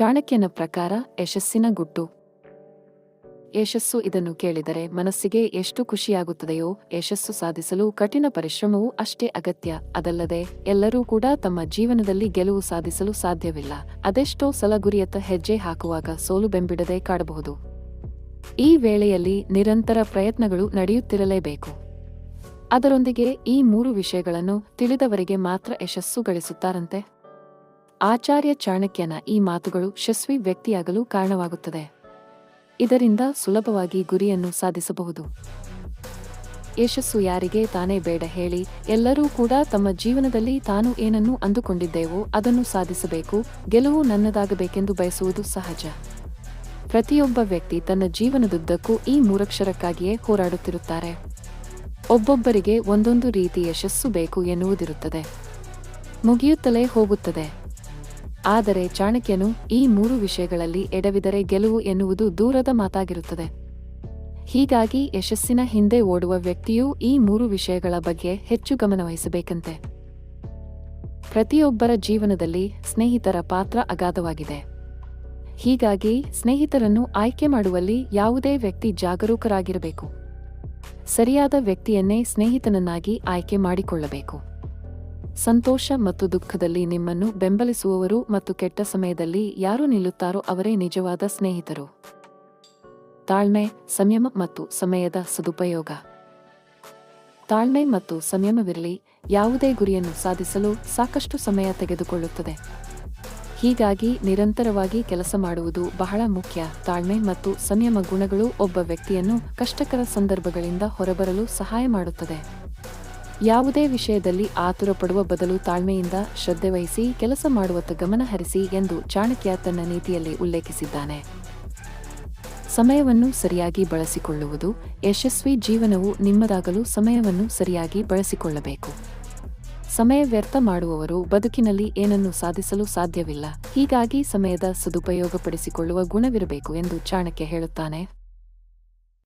ಚಾಣಕ್ಯನ ಪ್ರಕಾರ ಯಶಸ್ಸಿನ ಗುಟ್ಟು. ಯಶಸ್ಸು ಇದನ್ನು ಕೇಳಿದರೆ ಮನಸ್ಸಿಗೆ ಎಷ್ಟು ಖುಷಿಯಾಗುತ್ತದೆಯೋ ಯಶಸ್ಸು ಸಾಧಿಸಲು ಕಠಿಣ ಪರಿಶ್ರಮವೂ ಅಷ್ಟೇ ಅಗತ್ಯ. ಅದಲ್ಲದೆ ಎಲ್ಲರೂ ಕೂಡ ತಮ್ಮ ಜೀವನದಲ್ಲಿ ಗೆಲುವು ಸಾಧಿಸಲು ಸಾಧ್ಯವಿಲ್ಲ. ಅದೆಷ್ಟೋ ಸಲ ಗುರಿಯತ್ತ ಹೆಜ್ಜೆ ಹಾಕುವಾಗ ಸೋಲು ಬೆಂಬಿಡದೆ ಕಾಡಬಹುದು. ಈ ವೇಳೆಯಲ್ಲಿ ನಿರಂತರ ಪ್ರಯತ್ನಗಳು ನಡೆಯುತ್ತಿರಲೇಬೇಕು. ಅದರೊಂದಿಗೆ ಈ ಮೂರು ವಿಷಯಗಳನ್ನು ತಿಳಿದವರಿಗೆ ಮಾತ್ರ ಯಶಸ್ಸು ಗಳಿಸುತ್ತಾರಂತೆ? ಆಚಾರ್ಯ ಚಾಣಕ್ಯನ ಈ ಮಾತುಗಳು ಯಶಸ್ವಿ ವ್ಯಕ್ತಿಯಾಗಲು ಕಾರಣವಾಗುತ್ತದೆ. ಇದರಿಂದ ಸುಲಭವಾಗಿ ಗುರಿಯನ್ನು ಸಾಧಿಸಬಹುದು. ಯಶಸ್ಸು ಯಾರಿಗೆ ತಾನೇ ಬೇಡ ಹೇಳಿ ಎಲ್ಲರೂ ಕೂಡ ತಮ್ಮ ಜೀವನದಲ್ಲಿ ತಾನು ಏನನ್ನು ಅಂದುಕೊಂಡಿದ್ದೇವೋ ಅದನ್ನು ಸಾಧಿಸಬೇಕು, ಗೆಲುವು ನನ್ನದಾಗಬೇಕೆಂದು ಬಯಸುವುದು ಸಹಜ. ಪ್ರತಿಯೊಬ್ಬ ವ್ಯಕ್ತಿ ತನ್ನ ಜೀವನದುದ್ದಕ್ಕೂ ಈ ಮೂರಕ್ಷರಕ್ಕಾಗಿಯೇ ಹೋರಾಡುತ್ತಿರುತ್ತಾರೆ. ಒಬ್ಬೊಬ್ಬರಿಗೆ ಒಂದೊಂದು ರೀತಿ ಯಶಸ್ಸು ಬೇಕು ಎನ್ನುವುದಿರುತ್ತದೆ. ಮುಗಿಯುತ್ತಲೇ ಹೋಗುತ್ತದೆ. ಆದರೆ ಚಾಣಕ್ಯನು ಈ ಮೂರು ವಿಷಯಗಳಲ್ಲಿ ಎಡವಿದರೆ ಗೆಲುವು ಎನ್ನುವುದು ದೂರದ ಮಾತಾಗಿರುತ್ತದೆ. ಹೀಗಾಗಿ ಯಶಸ್ಸಿನ ಹಿಂದೆ ಓಡುವ ವ್ಯಕ್ತಿಯೂ ಈ ಮೂರು ವಿಷಯಗಳ ಬಗ್ಗೆ ಹೆಚ್ಚು ಗಮನವಹಿಸಬೇಕಂತೆ ಪ್ರತಿಯೊಬ್ಬರ ಜೀವನದಲ್ಲಿ ಸ್ನೇಹಿತರ ಪಾತ್ರ ಅಗಾಧವಾಗಿದೆ. ಹೀಗಾಗಿ ಸ್ನೇಹಿತರನ್ನು ಆಯ್ಕೆ ಮಾಡುವಲ್ಲಿ ಯಾವುದೇ ವ್ಯಕ್ತಿ ಜಾಗರೂಕರಾಗಿರಬೇಕು. ಸರಿಯಾದ ವ್ಯಕ್ತಿಯನ್ನೇ ಸ್ನೇಹಿತನನ್ನಾಗಿ ಆಯ್ಕೆ ಮಾಡಿಕೊಳ್ಳಬೇಕು. ಸಂತೋಷ ಮತ್ತು ದುಃಖದಲ್ಲಿ ನಿಮ್ಮನ್ನು ಬೆಂಬಲಿಸುವವರು ಮತ್ತು ಕೆಟ್ಟ ಸಮಯದಲ್ಲಿ ಯಾರು ನಿಲ್ಲುತ್ತಾರೋ ಅವರೇ ನಿಜವಾದ ಸ್ನೇಹಿತರು. ತಾಳ್ಮೆ, ಸಂಯಮ ಮತ್ತು ಸಮಯದ ಸದುಪಯೋಗ. ತಾಳ್ಮೆ ಮತ್ತು ಸಂಯಮವಿರಲಿ, ಯಾವುದೇ ಗುರಿಯನ್ನು ಸಾಧಿಸಲು ಸಾಕಷ್ಟು ಸಮಯ ತೆಗೆದುಕೊಳ್ಳುತ್ತದೆ. ಹೀಗಾಗಿ ನಿರಂತರವಾಗಿ ಕೆಲಸ ಮಾಡುವುದು ಬಹಳ ಮುಖ್ಯ. ತಾಳ್ಮೆ ಮತ್ತು ಸಂಯಮ ಗುಣಗಳು ಒಬ್ಬ ವ್ಯಕ್ತಿಯನ್ನು ಕಷ್ಟಕರ ಸಂದರ್ಭಗಳಿಂದ ಹೊರಬರಲು ಸಹಾಯ ಮಾಡುತ್ತದೆ. ಯಾವುದೇ ವಿಷಯದಲ್ಲಿ ಆತುರ ಪಡುವ ಬದಲು ತಾಳ್ಮೆಯಿಂದ ಶ್ರದ್ಧೆ ವಹಿಸಿ ಕೆಲಸ ಮಾಡುವತ್ತ ಗಮನ ಹರಿಸಿ ಎಂದು ಚಾಣಕ್ಯ ತನ್ನ ನೀತಿಯಲ್ಲಿ ಉಲ್ಲೇಖಿಸಿದ್ದಾನೆ. ಸಮಯವನ್ನು ಸರಿಯಾಗಿ ಬಳಸಿಕೊಳ್ಳುವುದು, ಯಶಸ್ವಿ ಜೀವನವು ನಿಮ್ಮದಾಗಲು ಸಮಯವನ್ನು ಸರಿಯಾಗಿ ಬಳಸಿಕೊಳ್ಳಬೇಕು. ಸಮಯ ವ್ಯರ್ಥ ಮಾಡುವವರು ಬದುಕಿನಲ್ಲಿ ಏನನ್ನು ಸಾಧಿಸಲು ಸಾಧ್ಯವಿಲ್ಲ. ಹೀಗಾಗಿ ಸಮಯದ ಸದುಪಯೋಗಪಡಿಸಿಕೊಳ್ಳುವ ಗುಣವಿರಬೇಕು ಎಂದು ಚಾಣಕ್ಯ ಹೇಳುತ್ತಾನೆ.